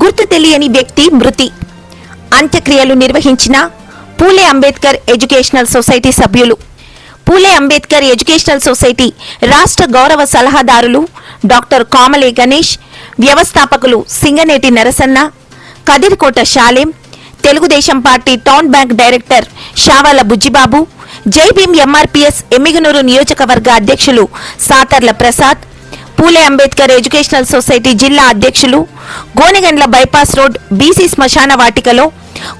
గుర్తు తెలియని వ్యక్తి మృతి. అంత్యక్రియలు నిర్వహించిన పూలే అంబేద్కర్ ఎడ్యుకేషనల్ సొసైటీ సభ్యులు. పూలే అంబేద్కర్ ఎడ్యుకేషనల్ సొసైటీ రాష్ట్ర గౌరవ సలహాదారులు డాక్టర్ కామలే గణేష్ వ్యవస్థాపకులు Singaneti Narasanna Kadirikota Shalem Telugu Desam party town bank director Shavala Bujjibabu జై భీమ్ ఎంఆర్పీఎస్ ఎమ్మిగనూరు నియోజకవర్గ అధ్యక్షులు సాతర్ల ప్రసాద్ పూలే అంబేద్కర్ ఎడ్యుకేషనల్ సొసైటీ జిల్లా అధ్యక్షులు గోనెగండ్ల బైపాస్ రోడ్ బీసీ శ్మశాన వాటికలో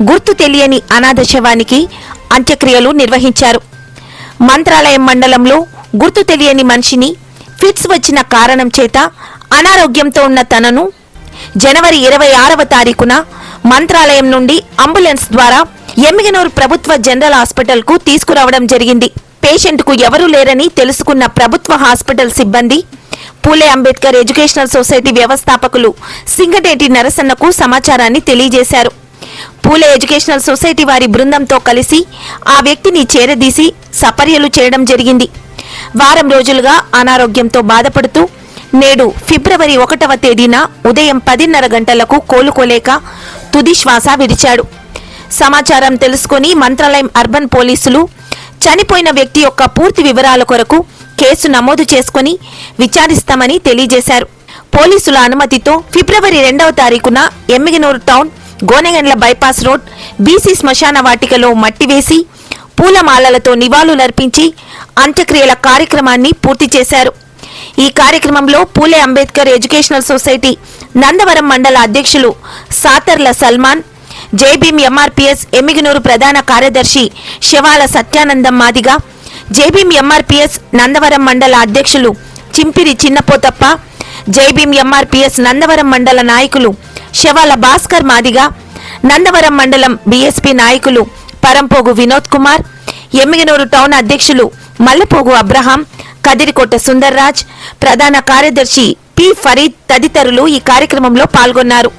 గుర్తు తెలియని అనాథ శవానికి అంత్యక్రియలు నిర్వహించారు. మంత్రాలయం మండలంలో గుర్తు తెలియని మనిషిని ఫిట్స్ వచ్చిన కారణం చేత అనారోగ్యంతో ఉన్న తనను జనవరి ఇరవై ఆరవ తారీఖున మంత్రాలయం నుండి అంబులెన్స్ ద్వారా ఎమ్మిగనూరు ప్రభుత్వ జనరల్ హాస్పిటల్కు తీసుకురావడం జరిగింది. పేషెంట్కు ఎవరూ లేరని తెలుసుకున్న ప్రభుత్వ హాస్పిటల్ సిబ్బంది పూలే అంబేద్కర్ ఎడ్యుకేషనల్ సొసైటీ వ్యవస్థాపకులు సింగటేటి నరసన్నకు సమాచారాన్ని తెలియజేశారు. పూలే ఎడ్యుకేషనల్ సొసైటీ వారి బృందంతో కలిసి ఆ వ్యక్తిని చేరదీసి సపర్యలు చేయడం జరిగింది. వారం రోజులుగా అనారోగ్యంతో బాధపడుతూ నేడు ఫిబ్రవరి ఒకటవ తేదీన ఉదయం పదిన్నర గంటలకు కోలుకోలేక తుది శ్వాస విడిచాడు. సమాచారం తెలుసుకుని మంత్రాలయం అర్బన్ పోలీసులు చనిపోయిన వ్యక్తి యొక్క పూర్తి వివరాల కొరకు కేసు నమోదు చేసుకుని విచారిస్తామని తెలియజేశారు. పోలీసుల అనుమతితో ఫిబ్రవరి రెండవ తారీఖున Yemmiganur town Gonegandla bypass road BC శ్మశాన వాటికలో మట్టి వేసి పూలమాలలతో నివాళులర్పించి అంత్యక్రియల కార్యక్రమాన్ని పూర్తి చేశారు. ఈ కార్యక్రమంలో పూలే అంబేద్కర్ ఎడ్యుకేషనల్ సొసైటీ నందవరం మండల అధ్యక్షులు సాతర్ల సల్మాన్ జేబీఎం ఎంఆర్పీఎస్ ఎమ్మిగినూరు ప్రధాన కార్యదర్శి శివాల సత్యానందం మాదిగా జేబీఎం ఎంఆర్పీఎస్ నందవరం మండల అధ్యక్షులు చింపిరి చిన్నపోతప్ప జైభీం ఎంఆర్పీఎస్ నందవరం మండల నాయకులు శవాల భాస్కర్ మాదిగా నందవరం మండలం బీఎస్పీ నాయకులు పరంపోగు వినోద్ కుమార్ ఎమ్మిగనూరు టౌన్ అధ్యక్షులు మల్లపోగు అబ్రహాం కదిరికోట సుందర్రాజ్ ప్రధాన కార్యదర్శి పి ఫరీద్ తదితరులు ఈ కార్యక్రమంలో పాల్గొన్నారు.